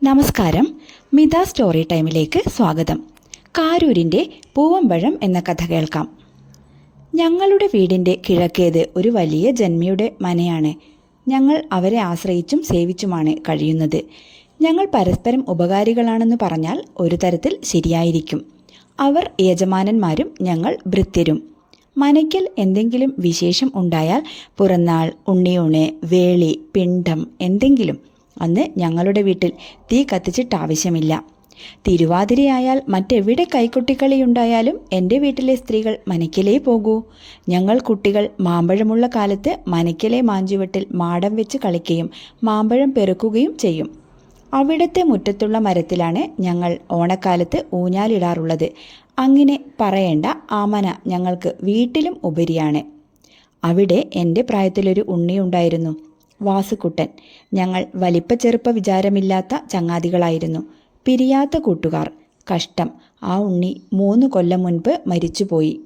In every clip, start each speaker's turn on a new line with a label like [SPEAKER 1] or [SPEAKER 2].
[SPEAKER 1] നമസ്കാരം. മിത സ്റ്റോറി ടൈമിലേക്ക് സ്വാഗതം. കാരൂരിന്റെ പൂവമ്പഴം എന്ന കഥ കേൾക്കാം. ഞങ്ങളുടെ വീടിന്റെ കിഴക്കേത് ഒരു വലിയ ജന്മിയുടെ മനയാണ്. ഞങ്ങൾ അവരെ ആശ്രയിച്ചും സേവിച്ചുമാണ് കഴിയുന്നത്. ഞങ്ങൾ പരസ്പരം ഉപകാരികളാണെന്ന് പറഞ്ഞാൽ ഒരു തരത്തിൽ ശരിയായിരിക്കും. അവർ യജമാനന്മാരും ഞങ്ങൾ ഭൃത്യരും. മനയ്ക്കൽ എന്തെങ്കിലും വിശേഷം ഉണ്ടായാൽ പുറന്നാൾ ഉണ്ണിയൂണ് വേളി പിണ്ടം എന്തെങ്കിലും അന്ന് ഞങ്ങളുടെ വീട്ടിൽ തീ കത്തിച്ചിട്ട് ആവശ്യമില്ല തിരുവാതിരയായാൽ മറ്റെവിടെ കൈക്കുട്ടിക്കളിയുണ്ടായാലും എന്റെ വീട്ടിലെ സ്ത്രീകൾ മനയ്ക്കലേ പോകൂ. ഞങ്ങൾ കുട്ടികൾ മാമ്പഴമുള്ള കാലത്ത് മനയ്ക്കലെ മാഞ്ചുവട്ടിൽ മാടം വെച്ച് കളിക്കുകയും മാമ്പഴം പെറുക്കുകയും ചെയ്യും. അവിടുത്തെ മുറ്റത്തുള്ള മരത്തിലാണ് ഞങ്ങൾ ഓണക്കാലത്ത് ഊഞ്ഞാലിടാറുള്ളത്. അങ്ങനെ പറയേണ്ട ആമന ഞങ്ങൾക്ക് വീട്ടിലും ഉപരിയാണ്. അവിടെ എന്റെ പ്രായത്തിലൊരു ഉണ്ണിയുണ്ടായിരുന്നു. വാസുക്കുട്ടൻ ഞങ്ങൾ വലിപ്പ ചെറുപ്പ വിചാരമില്ലാത്ത ചങ്ങാതികളായിരുന്നു. പിരിയാത്ത കൂട്ടുകാർ. കഷ്ടം. ആ ഉണ്ണി മൂന്ന് കൊല്ലം മുൻപ് മരിച്ചുപോയി.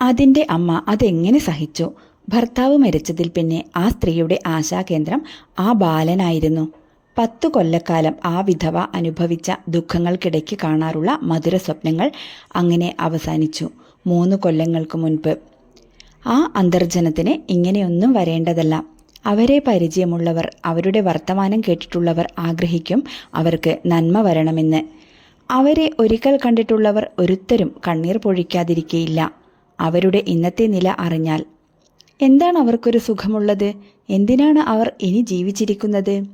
[SPEAKER 1] അതിന്റെ അമ്മ അതെങ്ങനെ സഹിച്ചു? ഭർത്താവ് മരിച്ചതിൽ പിന്നെ ആ സ്ത്രീയുടെ ആശാകേന്ദ്രം ആ ബാലനായിരുന്നു. പത്തു കൊല്ലക്കാലം ആ വിധവ അനുഭവിച്ച ദുഃഖങ്ങൾക്കിടയ്ക്ക് കാണാറുള്ള മധുര സ്വപ്നങ്ങൾ അങ്ങനെ അവസാനിച്ചു. മൂന്ന് കൊല്ലങ്ങൾക്ക് മുൻപ്. ആ അന്തർജനത്തിന് ഇങ്ങനെയൊന്നും വരേണ്ടതല്ല. അവരെ പരിചയമുള്ളവർ അവരുടെ വർത്തമാനം കേട്ടിട്ടുള്ളവർ ആഗ്രഹിക്കും അവർക്ക് നന്മ വരണമെന്ന്. അവരെ ഒരിക്കൽ കണ്ടിട്ടുള്ളവർ ഒരുത്തരും കണ്ണീർ പൊഴിക്കാതിരിക്കയില്ല. അവരുടെ ഇന്നത്തെ നില അറിഞ്ഞാൽ എന്താണ് അവർക്കൊരു സുഖമുള്ളത്? എന്തിനാണ് അവർ ഇനി ജീവിച്ചിരിക്കുന്നത്?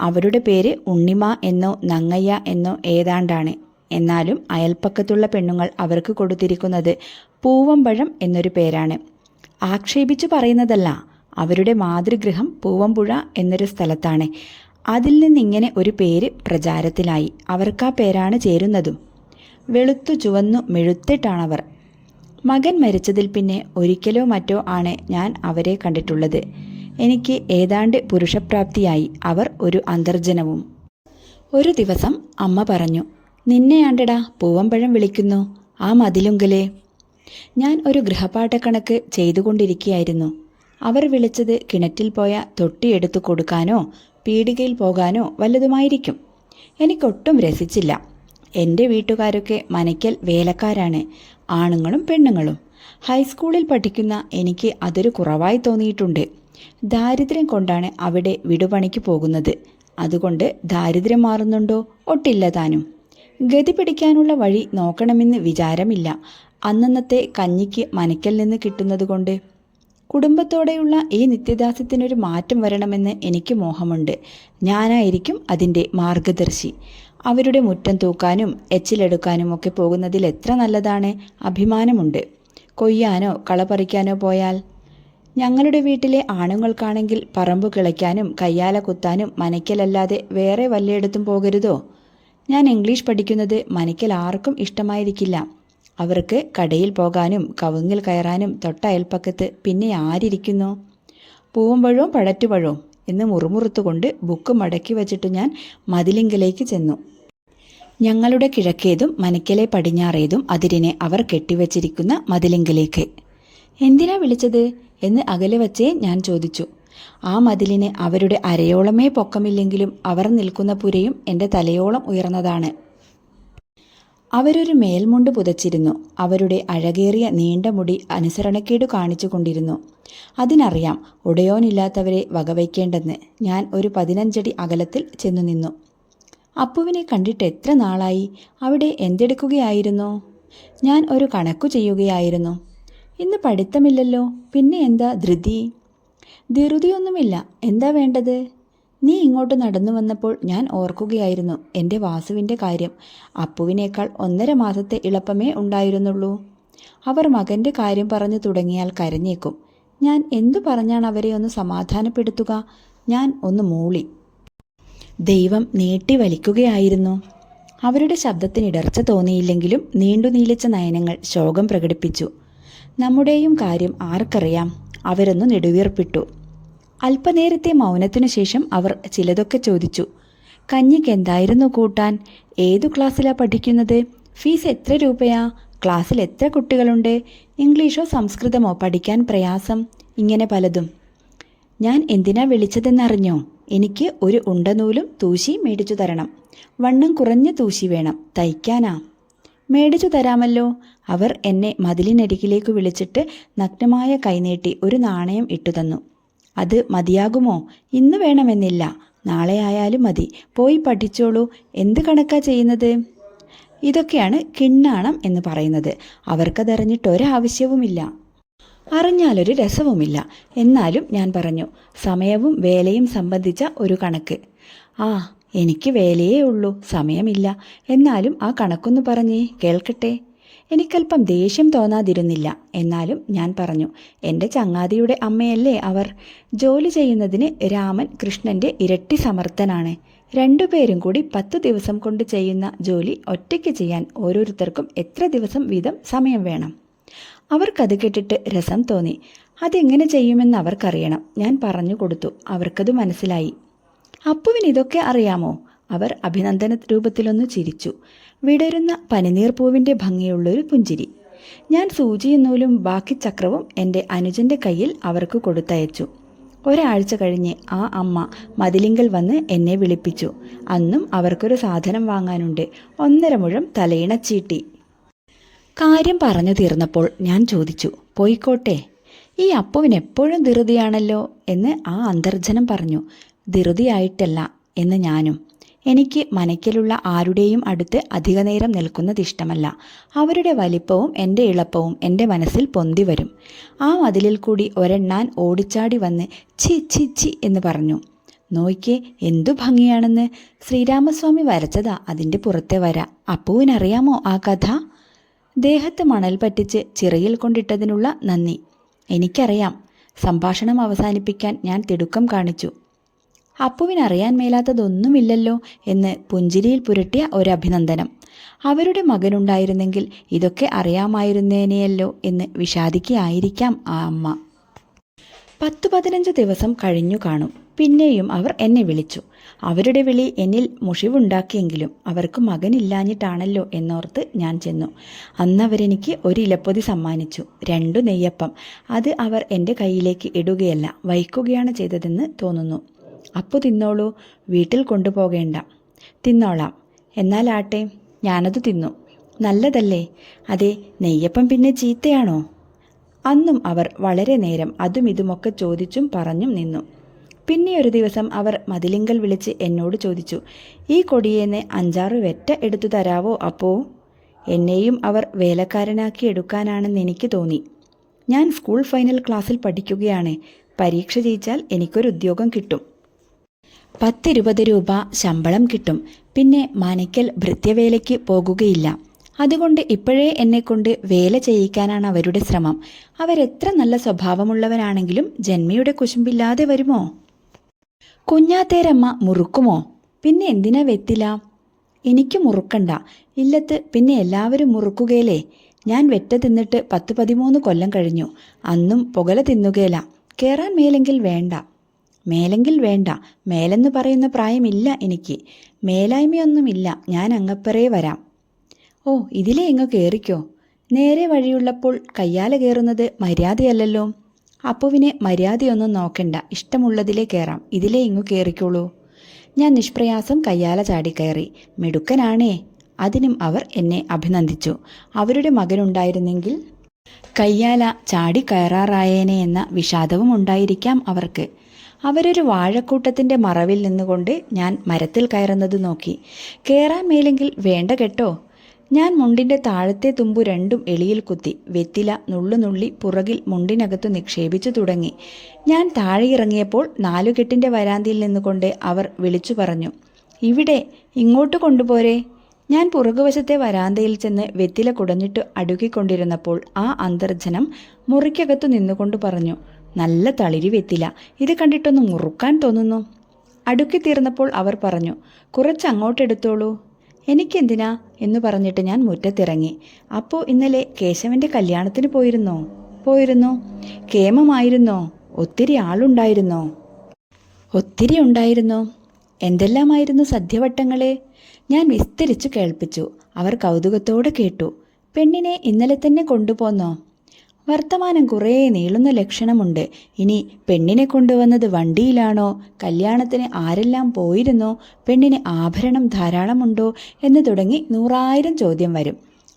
[SPEAKER 1] അവരുടെ പേര് ഉണ്ണിമ എന്നോ നങ്ങയ്യ എന്നോ ഏതാണ്ടാണ്. എന്നാലും അയൽപ്പക്കത്തുള്ള പെണ്ണുങ്ങൾ അവർക്ക് കൊടുത്തിരിക്കുന്നത് പൂവമ്പഴം എന്നൊരു പേരാണ്. ആക്ഷേപിച്ചു പറയുന്നതല്ല അവരുടെ മാതൃഗൃഹം പൂവമ്പുഴ എന്നൊരു സ്ഥലത്താണ്. അതിൽ നിന്നിങ്ങനെ ഒരു പേര് പ്രചാരത്തിലായി. അവർക്കാ പേരാണ് ചേരുന്നതും. വെളുത്തു ചുവന്നു മെഴുത്തിട്ടാണവർ. മകൻ മരിച്ചതിൽ പിന്നെ ഒരിക്കലോ മറ്റോ ആണ് ഞാൻ അവരെ കണ്ടിട്ടുള്ളത്. എനിക്ക് ഏതാണ്ട് പുരുഷപ്രാപ്തിയായി. അവർ ഒരു അന്തർജനവും. ഒരു ദിവസം അമ്മ പറഞ്ഞു നിന്നെയാണ്ടടാ പൂവമ്പഴം വിളിക്കുന്നു. ആ മതിലുങ്കലേ. ഞാൻ ഒരു ഗൃഹപാഠക്കണക്ക് ചെയ്തുകൊണ്ടിരിക്കുകയായിരുന്നു. അവർ വിളിച്ചത് കിണറ്റിൽ പോയ തൊട്ടിയെടുത്തു കൊടുക്കാനോ പീടികയിൽ പോകാനോ വല്ലതുമായിരിക്കും. എനിക്കൊട്ടും രസിച്ചില്ല. എന്റെ വീട്ടുകാരൊക്കെ മനയ്ക്കൽ വേലക്കാരാണ്. ആണുങ്ങളും പെണ്ണുങ്ങളും. ഹൈസ്കൂളിൽ പഠിക്കുന്ന എനിക്ക് അതൊരു കുറവായി തോന്നിയിട്ടുണ്ട്. ദാരിദ്ര്യം കൊണ്ടാണ് അവിടെ വിടുപണിക്ക് പോകുന്നത്. അതുകൊണ്ട് ദാരിദ്ര്യം മാറുന്നുണ്ടോ? ഒട്ടില്ല താനും. ഗതി പിടിക്കാനുള്ള വഴി നോക്കണമെന്ന് വിചാരമില്ല. അന്നന്നത്തെ കഞ്ഞിക്ക് മനയ്ക്കൽ നിന്ന് കിട്ടുന്നത് കൊണ്ട് കുടുംബത്തോടെയുള്ള ഈ നിത്യദാസ്യത്തിനൊരു മാറ്റം വരണമെന്ന് എനിക്ക് മോഹമുണ്ട്. ഞാനായിരിക്കും അതിന്റെ മാർഗദർശി. അവരുടെ മുറ്റം തൂക്കാനും എച്ചിലെടുക്കാനും ഒക്കെ പോകുന്നതിൽ എത്ര നല്ലതാണ് അഭിമാനമുണ്ട്. കൊയ്യാനോ കളപറിക്കാനോ പോയാൽ? ഞങ്ങളുടെ വീട്ടിലെ ആണുങ്ങൾക്കാണെങ്കിൽ പറമ്പ് കിളയ്ക്കാനും കയ്യാല കുത്താനും മനയ്ക്കലല്ലാതെ വേറെ വല്ലയിടത്തും പോകരുതോ? ഞാൻ ഇംഗ്ലീഷ് പഠിക്കുന്നത് മനയ്ക്കൽ ആർക്കും ഇഷ്ടമായിരിക്കില്ല. അവർക്ക് കടയിൽ പോകാനും കവുങ്ങിൽ കയറാനും തൊട്ട അയൽപ്പക്കത്ത് പിന്നെ ആരിയ്ക്കുന്നു പൂവമ്പഴവും പഴറ്റുപഴവും എന്ന് മുറുമുറുത്തുകൊണ്ട് ബുക്ക് മടക്കി വച്ചിട്ട് ഞാൻ മതിലിങ്കലേക്ക് ചെന്നു. ഞങ്ങളുടെ കിഴക്കേതും മനക്കലെ പടിഞ്ഞാറേതും അതിരിനെ അവർ കെട്ടിവച്ചിരിക്കുന്ന മതിലിങ്കലേക്ക്. എന്തിനാ വിളിച്ചത്? എന്ന് അകലെ വച്ചേ ഞാൻ ചോദിച്ചു. ആ മതിലിന് അവരുടെ അരയോളമേ പൊക്കമില്ലെങ്കിലും അവർ നിൽക്കുന്ന പുരയും എന്റെ തലയോളം ഉയർന്നതാണ്. അവരൊരു മേൽമുണ്ട് പുതച്ചിരുന്നു. അവരുടെ അഴകേറിയ നീണ്ട മുടി അനുസരണക്കേട് കാണിച്ചു കൊണ്ടിരുന്നു അതിനറിയാം ഉടയോനില്ലാത്തവരെ വകവയ്ക്കേണ്ടെന്ന് ഞാൻ ഒരു പതിനഞ്ചടി അകലത്തിൽ ചെന്നു നിന്നു. അപ്പുവിനെ കണ്ടിട്ട് എത്ര നാളായി? അവിടെ എന്തെടുക്കുകയായിരുന്നു? ഞാൻ ഒരു കണക്കു ചെയ്യുകയായിരുന്നു. ഇന്ന് പഠിത്തമില്ലല്ലോ പിന്നെ എന്താ ധൃതി? ധൃതിയൊന്നുമില്ല. എന്താ വേണ്ടത്? നീ ഇങ്ങോട്ട് നടന്നു വന്നപ്പോൾ ഞാൻ ഓർക്കുകയായിരുന്നു എന്റെ വാസുവിന്റെ കാര്യം. അപ്പുവിനേക്കാൾ ഒന്നര മാസത്തെ ഇളപ്പമേ ഉണ്ടായിരുന്നുള്ളൂ. അവർ മകന്റെ കാര്യം പറഞ്ഞു തുടങ്ങിയാൽ കരഞ്ഞേക്കും. ഞാൻ എന്തു പറഞ്ഞാണ് അവരെ ഒന്ന് സമാധാനപ്പെടുത്തുക? ഞാൻ ഒന്ന് മൂളി. ദൈവം നീട്ടി വലിക്കുകയായിരുന്നു. അവരുടെ ശബ്ദത്തിനിടർച്ച തോന്നിയില്ലെങ്കിലും നീണ്ടു നീലിച്ച നയനങ്ങൾ ശോകം പ്രകടിപ്പിച്ചു. നമ്മുടെയും കാര്യം ആർക്കറിയാം? അവരൊന്ന് നെടുവീർപ്പിട്ടു. അല്പനേരത്തെ മൗനത്തിനു ശേഷം അവർ ചിലതൊക്കെ ചോദിച്ചു. കഞ്ഞിക്ക് എന്തായിരുന്നു കൂട്ടാൻ? ഏതു ക്ലാസ്സിലാ പഠിക്കുന്നത്? ഫീസ് എത്ര രൂപയാ? ക്ലാസ്സിൽ എത്ര കുട്ടികളുണ്ട്? ഇംഗ്ലീഷോ സംസ്കൃതമോ പഠിക്കാൻ പ്രയാസം? ഇങ്ങനെ പലതും. ഞാൻ എന്തിനാ വിളിച്ചതെന്നറിഞ്ഞോ? എനിക്ക് ഒരു ഉണ്ടനൂലും തൂശി മേടിച്ചു തരണം. വണ്ണം കുറഞ്ഞ തൂശി വേണം. തയ്ക്കാനാ. മേടിച്ചു തരാമല്ലോ. അവർ എന്നെ മതിലിനരികിലേക്ക് വിളിച്ചിട്ട് നഗ്നമായ കൈനീട്ടി ഒരു നാണയം ഇട്ടു തന്നു. അത് മതിയാകുമോ? ഇന്ന് വേണമെന്നില്ല. നാളെ ആയാലും മതി. പോയി പഠിച്ചോളൂ. എന്ത് കണക്കാ ചെയ്യുന്നത്? ഇതൊക്കെയാണ് കിണ്ണാണം എന്ന് പറയുന്നത്. അവർക്കതറിഞ്ഞിട്ട് ഒരാവശ്യവുമില്ല അറിഞ്ഞാലൊരു രസവുമില്ല. എന്നാലും ഞാൻ പറഞ്ഞു സമയവും വേലയും സംബന്ധിച്ച ഒരു കണക്ക്. ആ എനിക്ക് വേലയേ ഉള്ളൂ. സമയമില്ല. എന്നാലും ആ കണക്കൊന്ന് പറഞ്ഞേ കേൾക്കട്ടെ? എനിക്കല്പം ദേഷ്യം തോന്നാതിരുന്നില്ല. എന്നാലും ഞാൻ പറഞ്ഞു എന്റെ ചങ്ങാതിയുടെ അമ്മയല്ലേ അവർ? ജോലി ചെയ്യുന്നതിന് രാമൻ കൃഷ്ണന്റെ ഇരട്ടി സമർത്ഥനാണ്. രണ്ടുപേരും കൂടി പത്ത് ദിവസം കൊണ്ട് ചെയ്യുന്ന ജോലി ഒറ്റയ്ക്ക് ചെയ്യാൻ ഓരോരുത്തർക്കും എത്ര ദിവസം വീതം സമയം വേണം? അവർക്കത് കേട്ടിട്ട് രസം തോന്നി. അതെങ്ങനെ ചെയ്യുമെന്ന് അവർക്കറിയണം ഞാൻ പറഞ്ഞു കൊടുത്തു. അവർക്കത് മനസ്സിലായി. അപ്പുവിന് ഇതൊക്കെ അറിയാമോ? അവർ അഭിനന്ദന രൂപത്തിലൊന്ന് ചിരിച്ചു. വിടരുന്ന പനിനീർ പൂവിന്റെ ഭംഗിയുള്ളൊരു പുഞ്ചിരി. ഞാൻ സൂചിയും നൂലും ബാക്കി ചക്രവും എന്റെ അനുജന്റെ കയ്യിൽ അവർക്ക് കൊടുത്തയച്ചു. ഒരാഴ്ച കഴിഞ്ഞ് ആ അമ്മ മതിലിങ്കൽ വന്ന് എന്നെ വിളിപ്പിച്ചു. അന്നും അവർക്കൊരു സാധനം വാങ്ങാനുണ്ട്. ഒന്നര മുഴം തലയിണച്ചീട്ടി കാര്യം പറഞ്ഞു തീർന്നപ്പോൾ ഞാൻ ചോദിച്ചു പോയിക്കോട്ടെ ഈ അപ്പുവിന് എപ്പോഴും ധൃതിയാണല്ലോ? എന്ന് ആ അന്തർജനം പറഞ്ഞു. ധൃതിയായിട്ടല്ല എന്ന് ഞാനും. എനിക്ക് മനയ്ക്കലുള്ള ആരുടെയും അടുത്ത് അധികനേരം നേരം നിൽക്കുന്നതിഷ്ടമല്ല അവരുടെ വലിപ്പവും എന്റെ ഇളപ്പവും എന്റെ മനസ്സിൽ പൊന്തി വരും. ആ മതിലിൽ കൂടി ഒരെണ്ണാൻ ഓടിച്ചാടി വന്ന് ഛി ഛി ഛി എന്ന് പറഞ്ഞു. നോയ്ക്ക് എന്തു ഭംഗിയാണെന്ന്. ശ്രീരാമസ്വാമി വരച്ചതാ അതിന്റെ പുറത്തെ വര. അപ്പുവിനറിയാമോ ആ കഥ? ദേഹത്ത് മണൽ പറ്റിച്ച് ചിറയിൽ കൊണ്ടിട്ടതിനുള്ള നന്ദി. എനിക്കറിയാം. സംഭാഷണം അവസാനിപ്പിക്കാൻ ഞാൻ തിടുക്കം കാണിച്ചു. അപ്പുവിനറിയാൻ മേലാത്തതൊന്നുമില്ലല്ലോ എന്ന് പുഞ്ചിരിയിൽ പുരട്ടിയ ഒരഭിനന്ദനം. അവരുടെ മകനുണ്ടായിരുന്നെങ്കിൽ ഇതൊക്കെ അറിയാമായിരുന്നേനെയല്ലോ എന്ന് വിഷാദിക്കുകയായിരിക്കാം ആ അമ്മ. പത്തു പതിനഞ്ച് ദിവസം കഴിഞ്ഞു കാണും. പിന്നെയും അവർ എന്നെ വിളിച്ചു. അവരുടെ വിളി എന്നിൽ മുഷിവുണ്ടാക്കിയെങ്കിലും അവർക്ക് മകനില്ലാഞ്ഞിട്ടാണല്ലോ എന്നോർത്ത് ഞാൻ ചെന്നു. അന്നവരെനിക്ക് ഒരു ഇലപ്പൊതി സമ്മാനിച്ചു. രണ്ടു നെയ്യപ്പം. അത് അവർ എന്റെ കയ്യിലേക്ക് ഇടുകയല്ല വഹിക്കുകയാണ് ചെയ്തതെന്ന് തോന്നുന്നു. അപ്പു തിന്നോളൂ വീട്ടിൽ കൊണ്ടുപോകേണ്ട. തിന്നോളാം. എന്നാലാട്ടെ ഞാനത് തിന്നു. നല്ലതല്ലേ? അതെ നെയ്യപ്പം പിന്നെ ചീത്തയാണോ? അന്നും അവർ വളരെ നേരം അതും ഇതുമൊക്കെ ചോദിച്ചും പറഞ്ഞും നിന്നു. പിന്നെ ഒരു ദിവസം അവർ മതിലിങ്കൽ വിളിച്ച് എന്നോട് ചോദിച്ചു ഈ കൊടിയേന്ന് അഞ്ചാറ് വെറ്റ എടുത്തു തരാവോ അപ്പോ? എന്നെയും അവർ വേലക്കാരനാക്കി എടുക്കാനാണെന്ന് എനിക്ക് തോന്നി. ഞാൻ സ്കൂൾ ഫൈനൽ ക്ലാസ്സിൽ പഠിക്കുകയാണ്. പരീക്ഷ ജയിച്ചാൽ എനിക്കൊരു ഉദ്യോഗം കിട്ടും. പത്തിരുപത് രൂപ ശമ്പളം കിട്ടും. പിന്നെ മാനിക്കൽ ഭൃത്യവേലയ്ക്ക് പോകുകയില്ല. അതുകൊണ്ട് ഇപ്പോഴേ എന്നെക്കൊണ്ട് വേല ചെയ്യിക്കാനാണ് അവരുടെ ശ്രമം. അവരെത്ര നല്ല സ്വഭാവമുള്ളവരാണെങ്കിലും ജന്മിയുടെ കുശുമ്പില്ലാതെ വരുമോ? കുഞ്ഞാത്തേരമ്മ മുറുക്കുമോ? പിന്നെ എന്തിനാ വെത്തില എനിക്ക് മുറുക്കണ്ട. ഇല്ലത്ത് പിന്നെ എല്ലാവരും മുറുക്കുകയല്ലേ ഞാൻ വെറ്റ തിന്നിട്ട് പത്ത് പതിമൂന്ന് കൊല്ലം കഴിഞ്ഞു. അന്നും പുകല തിന്നുകയില്ല കയറാൻ മേലെങ്കിൽ വേണ്ട. മേലെങ്കിൽ വേണ്ട. മേലെന്ന് പറയുന്ന പ്രായമില്ല എനിക്ക്. മേലായ്മയൊന്നുമില്ല. ഞാൻ അങ്ങപ്പറേ വരാം. ഓ ഇതിലേ ഇങ്ങ് കയറിക്കോ നേരെ വഴിയുള്ളപ്പോൾ കയ്യാല കയറുന്നത് മര്യാദയല്ലല്ലോ. അപ്പുവിനെ മര്യാദയൊന്നും നോക്കണ്ട. ഇഷ്ടമുള്ളതിലേ കയറാം ഇതിലേ ഇങ്ങു കയറിക്കോളൂ ഞാൻ നിഷ്പ്രയാസം കയ്യാല ചാടിക്കയറി. മിടുക്കനാണേ. അതിനും അവർ എന്നെ അഭിനന്ദിച്ചു. അവരുടെ മകനുണ്ടായിരുന്നെങ്കിൽ കയ്യാല ചാടിക്കയറാറായേനെ എന്ന വിഷാദവും ഉണ്ടായിരിക്കാം അവർക്ക്. അവരൊരു വാഴക്കൂട്ടത്തിന്റെ മറവിൽ നിന്നുകൊണ്ട് ഞാൻ മരത്തിൽ കയറുന്നത് നോക്കി. കയറാൻ മേലെങ്കിൽ വേണ്ട കേട്ടോ? ഞാൻ മുണ്ടിന്റെ താഴത്തെ തുമ്പു രണ്ടും എളിയിൽ കുത്തി വെത്തില നുള്ളുനുള്ളി പുറകിൽ മുണ്ടിനകത്തു നിക്ഷേപിച്ചു തുടങ്ങി. ഞാൻ താഴെ ഇറങ്ങിയപ്പോൾ നാലുകെട്ടിന്റെ വരാന്തിയിൽ നിന്നുകൊണ്ട് അവർ വിളിച്ചു പറഞ്ഞു ഇവിടെ ഇങ്ങോട്ട് കൊണ്ടുപോരെ. ഞാൻ പുറകുവശത്തെ വരാന്തയിൽ ചെന്ന് വെത്തില കുടഞ്ഞിട്ട് അടുക്കിക്കൊണ്ടിരുന്നപ്പോൾ ആ അന്തർജനം മുറിക്കകത്തു നിന്നുകൊണ്ട് പറഞ്ഞു നല്ല തളിരി വെത്തില. ഇത് കണ്ടിട്ടൊന്ന് മുറുക്കാൻ തോന്നുന്നു. അടുക്കി തീർന്നപ്പോൾ അവർ പറഞ്ഞു കുറച്ച് അങ്ങോട്ടെടുത്തോളൂ എനിക്കെന്തിനാ? എന്ന് പറഞ്ഞിട്ട് ഞാൻ മുറ്റത്തിറങ്ങി. അപ്പോൾ ഇന്നലെ കേശവന്റെ കല്യാണത്തിന് പോയിരുന്നോ? പോയിരുന്നോ. കേമമായിരുന്നോ? ഒത്തിരി ആളുണ്ടായിരുന്നോ? ഒത്തിരി ഉണ്ടായിരുന്നോ. എന്തെല്ലാമായിരുന്നു സദ്യവട്ടങ്ങളെ? ഞാൻ വിസ്തരിച്ചു കേൾപ്പിച്ചു. അവർ കൗതുകത്തോടെ കേട്ടു. പെണ്ണിനെ ഇന്നലെ തന്നെ കൊണ്ടുപോന്നോ? വർത്തമാനം കുറേ നീളുന്ന ലക്ഷണമുണ്ട്. ഇനി പെണ്ണിനെ കൊണ്ടുവന്നത് വണ്ടിയിലാണോ? കല്യാണത്തിന് ആരെല്ലാം പോയിരുന്നോ? പെണ്ണിന് ആഭരണം ധാരാളമുണ്ടോ? എന്ന് തുടങ്ങി നൂറായിരം ചോദ്യം വരും.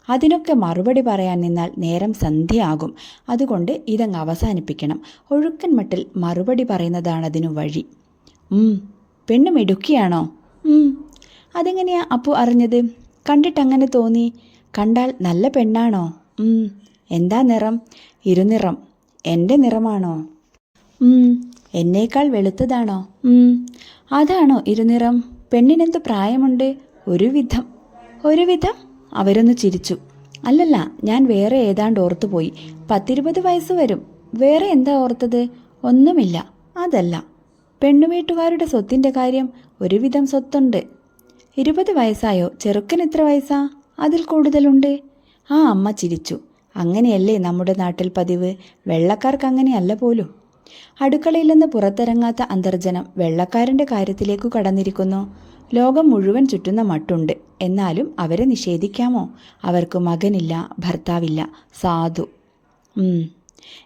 [SPEAKER 1] അതിനൊക്കെ മറുപടി പറയാൻ നിന്നാൽ നേരം സന്ധ്യയാകും. അതുകൊണ്ട് ഇതങ്ങ് അവസാനിപ്പിക്കണം. ഒഴുക്കൻ മട്ടിൽ മറുപടി പറയുന്നതാണ് അതിനു വഴി പെണ്ണ് ഉം, അതെങ്ങനെയാ അപ്പു അറിഞ്ഞത്? കണ്ടിട്ടങ്ങനെ തോന്നി. കണ്ടാൽ നല്ല പെണ്ണാണോ? എന്താ നിറം? ഇരുനിറം. എന്റെ നിറമാണോ? എന്നേക്കാൾ വെളുത്തതാണോ? അതാണോ ഇരുനിറം? പെണ്ണിനെന്ത് പ്രായമുണ്ട്? ഒരുവിധം. ഒരുവിധം? അവരൊന്ന് ചിരിച്ചു. അല്ലല്ല ഞാൻ വേറെ ഏതാണ്ട് ഓർത്തുപോയി. പത്തിരുപത് വയസ്സ് വരും. വേറെ എന്താ ഓർത്തത്? ഒന്നുമില്ല. അതല്ല. പെണ്ണുവീട്ടുകാരുടെ സ്വത്തിന്റെ കാര്യം ഒരുവിധം സ്വത്തുണ്ട്. ഇരുപത് വയസ്സായോ? ചെറുക്കൻ എത്ര വയസ്സാ? അതിൽ കൂടുതലുണ്ട്. ആ അമ്മ ചിരിച്ചു. അങ്ങനെയല്ലേ നമ്മുടെ നാട്ടിൽ പതിവ്? വെള്ളക്കാർക്ക് അങ്ങനെയല്ല പോലും. അടുക്കളയിൽ നിന്ന് പുറത്തിറങ്ങാത്ത അന്തർജനം വെള്ളക്കാരന്റെ കാര്യത്തിലേക്കു കടന്നിരിക്കുന്നു. ലോകം മുഴുവൻ ചുറ്റുന്ന മട്ടുണ്ട്. എന്നാലും അവരെ നിഷേധിക്കാമോ? അവർക്ക് മകനില്ല ഭർത്താവില്ല. സാധു.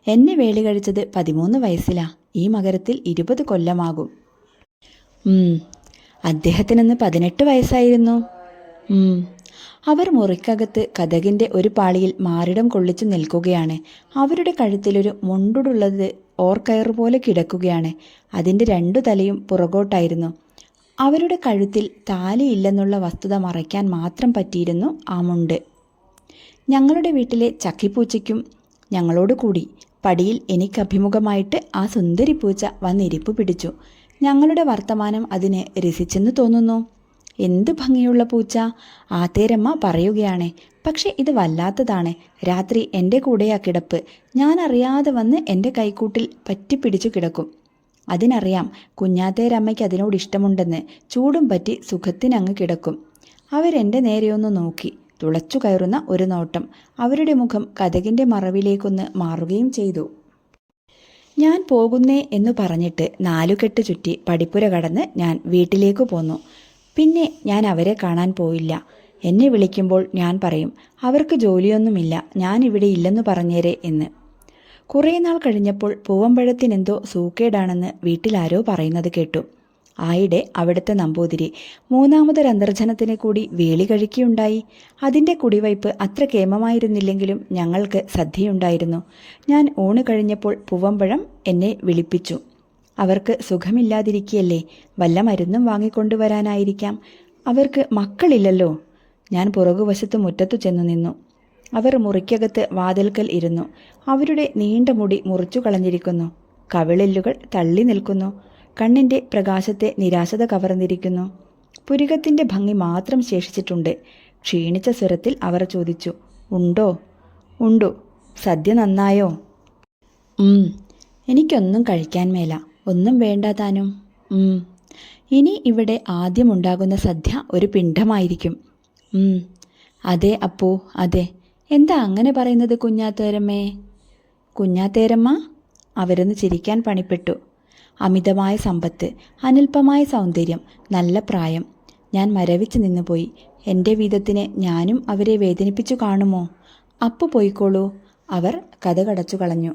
[SPEAKER 1] എന്നെ വേളി കഴിച്ചത് പതിമൂന്ന് വയസ്സിലാ. ഈ മകരത്തിൽ ഇരുപത് കൊല്ലമാകും. അദ്ദേഹത്തിനന്ന് പതിനെട്ട് വയസ്സായിരുന്നു. അവർ മുറിക്കകത്ത് കഥകിന്റെ ഒരു പാളിയിൽ മാറിടം കൊള്ളിച്ചു നിൽക്കുകയാണ്. അവരുടെ കഴുത്തിലൊരു മുണ്ടുടുള്ളത് ഓർക്കയർ പോലെ കിടക്കുകയാണ്. അതിന്റെ രണ്ടു തലയും പുറകോട്ടായിരുന്നു. അവരുടെ കഴുത്തിൽ താലിയില്ലെന്നുള്ള വസ്തുത മറയ്ക്കാൻ മാത്രം പറ്റിയിരുന്നു ആ മുണ്ട്. ഞങ്ങളുടെ വീട്ടിലെ ചക്കിപ്പൂച്ചയ്ക്കും ഞങ്ങളോട് കൂടി പടിയിൽ എനിക്ക് അഭിമുഖമായിട്ട് ആ സുന്ദരി പൂച്ച വന്നിരിപ്പ് പിടിച്ചു. ഞങ്ങളുടെ വർത്തമാനം അതിന് രസിച്ചെന്ന് തോന്നുന്നു. എന്ത് ഭംഗിയുള്ള പൂച്ച? ആതേരമ്മ പറയുകയാണ് പക്ഷെ ഇത് വല്ലാത്തതാണ്. രാത്രി എന്റെ കൂടെയാ കിടപ്പ്. ഞാൻ അറിയാതെ വന്ന് എന്റെ കൈക്കൂട്ടിൽ പറ്റിപ്പിടിച്ചു കിടക്കും. അതിനറിയാം കുഞ്ഞാത്തേരമ്മയ്ക്ക് അതിനോട് ഇഷ്ടമുണ്ടെന്ന്. ചൂടും പറ്റി സുഖത്തിനങ്ങ് കിടക്കും. അവരെന്റെ നേരെയൊന്ന് നോക്കി. തുളച്ചു കയറുന്ന ഒരു നോട്ടം. അവരുടെ മുഖം കഥകിന്റെ മറവിലേക്കൊന്ന് മാറുകയും ചെയ്തു. ഞാൻ പോകുന്നേ എന്ന് പറഞ്ഞിട്ട് നാലുകെട്ട് ചുറ്റി പടിപ്പുര കടന്ന് ഞാൻ വീട്ടിലേക്ക് പോന്നു. പിന്നെ ഞാൻ അവരെ കാണാൻ പോയില്ല. എന്നെ വിളിക്കുമ്പോൾ ഞാൻ പറയും അവർക്ക് ജോലിയൊന്നുമില്ല ഞാൻ ഇവിടെ ഇല്ലെന്ന് പറഞ്ഞേരെ എന്ന്. കുറേ നാൾ കഴിഞ്ഞപ്പോൾ പൂവമ്പഴത്തിനെന്തോ സൂക്കേടാണെന്ന് വീട്ടിലാരോ പറയുന്നത് കേട്ടു. ആയിടെ അവിടുത്തെ നമ്പൂതിരി മൂന്നാമതൊരു അന്തർജനത്തിന് കൂടി വേളി കഴിക്കുകയുണ്ടായി. അതിന്റെ കുടിവയ്പ് അത്ര കേമമായിരുന്നില്ലെങ്കിലും ഞങ്ങൾക്ക് സദ്യയുണ്ടായിരുന്നു. ഞാൻ ഊണ് കഴിഞ്ഞപ്പോൾ പൂവമ്പഴം എന്നെ വിളിപ്പിച്ചു. അവർക്ക് സുഖമില്ലാതിരിക്കുകയല്ലേ വല്ല മരുന്നും വാങ്ങിക്കൊണ്ടുവരാനായിരിക്കാം. അവർക്ക് മക്കളില്ലല്ലോ. ഞാൻ പുറകുവശത്ത് മുറ്റത്തു ചെന്നു നിന്നു. അവർ മുറിക്കകത്ത് വാതിൽക്കൽ ഇരുന്നു. അവരുടെ നീണ്ട മുടി മുറിച്ചു കളഞ്ഞിരിക്കുന്നു. കവിളെല്ലുകൾ തള്ളി നിൽക്കുന്നു. കണ്ണിന്റെ പ്രകാശത്തെ നിരാശത കവർന്നിരിക്കുന്നു. പുരികത്തിന്റെ ഭംഗി മാത്രം ശേഷിച്ചിട്ടുണ്ട്. ക്ഷീണിച്ച സ്വരത്തിൽ അവർ ചോദിച്ചു ഉണ്ടോ? ഉണ്ടോ. സദ്യ നന്നായോ? എനിക്കൊന്നും കഴിക്കാൻ മേല. ഒന്നും വേണ്ട താനും. ഇനി ഇവിടെ ആദ്യം ഉണ്ടാകുന്ന സദ്യ ഒരു പിണ്ഡമായിരിക്കും. അതെ അപ്പു അതെ. എന്താ അങ്ങനെ പറയുന്നത് കുഞ്ഞാത്തേരമ്മേ? കുഞ്ഞാത്തേരമ്മ അവരൊന്ന് ചിരിക്കാൻ പണിപ്പെട്ടു. അമിതമായ സമ്പത്ത് അനൽപമായ സൗന്ദര്യം നല്ല പ്രായം. ഞാൻ മരവിച്ച് നിന്നുപോയി. എന്റെ വീതത്തിന് ഞാനും അവരെ വേദനിപ്പിച്ചു കാണുമോ? അപ്പു പോയിക്കോളൂ. അവർ കഥ കടച്ചു കളഞ്ഞു